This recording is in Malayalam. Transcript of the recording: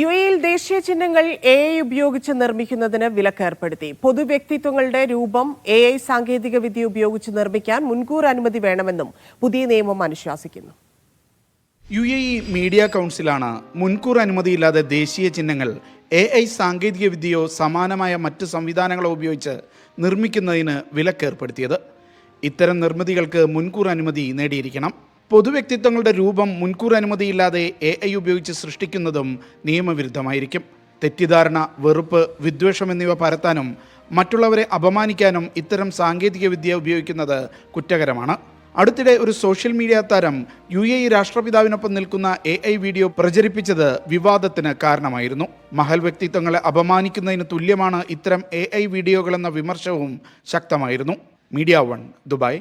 യു എയിൽ ദേശീയ ചിഹ്നങ്ങൾ എ ഐ ഉപയോഗിച്ച് നിർമ്മിക്കുന്നതിന് വിലക്കേർപ്പെടുത്തി. പൊതുവ്യക്തിത്വങ്ങളുടെ രൂപം എ ഐ സാങ്കേതിക വിദ്യ ഉപയോഗിച്ച് നിർമ്മിക്കാൻ മുൻകൂർ അനുമതി വേണമെന്നും പുതിയ നിയമം അനുശാസിക്കുന്നു. യു എ ഇ മീഡിയ കൗൺസിലാണ് മുൻകൂർ അനുമതിയില്ലാതെ ദേശീയ ചിഹ്നങ്ങൾ എ ഐ സാങ്കേതിക വിദ്യയോ സമാനമായ മറ്റ് സംവിധാനങ്ങളോ ഉപയോഗിച്ച് നിർമ്മിക്കുന്നതിന് വിലക്കേർപ്പെടുത്തിയത്. ഇത്തരം നിർമ്മിതികൾക്ക് മുൻകൂർ അനുമതി നേടിയിരിക്കണം. പൊതുവ്യക്തിത്വങ്ങളുടെ രൂപം മുൻകൂർ അനുമതിയില്ലാതെ എ ഐ ഉപയോഗിച്ച് സൃഷ്ടിക്കുന്നതും നിയമവിരുദ്ധമായിരിക്കും. തെറ്റിദ്ധാരണ വെറുപ്പ് വിദ്വേഷം എന്നിവ പരത്താനും മറ്റുള്ളവരെ അപമാനിക്കാനും ഇത്തരം സാങ്കേതികവിദ്യ ഉപയോഗിക്കുന്നത് കുറ്റകരമാണ്. അടുത്തിടെ ഒരു സോഷ്യൽ മീഡിയ താരം യു എ ഇ രാഷ്ട്രപിതാവിനൊപ്പം നിൽക്കുന്ന എ ഐ വീഡിയോ പ്രചരിപ്പിച്ചത് വിവാദത്തിന് കാരണമായിരുന്നു. മഹൽ വ്യക്തിത്വങ്ങളെ അപമാനിക്കുന്നതിന് തുല്യമാണ് ഇത്തരം എ ഐ വീഡിയോകളെന്ന വിമർശവും ശക്തമായിരുന്നു. Media One Dubai.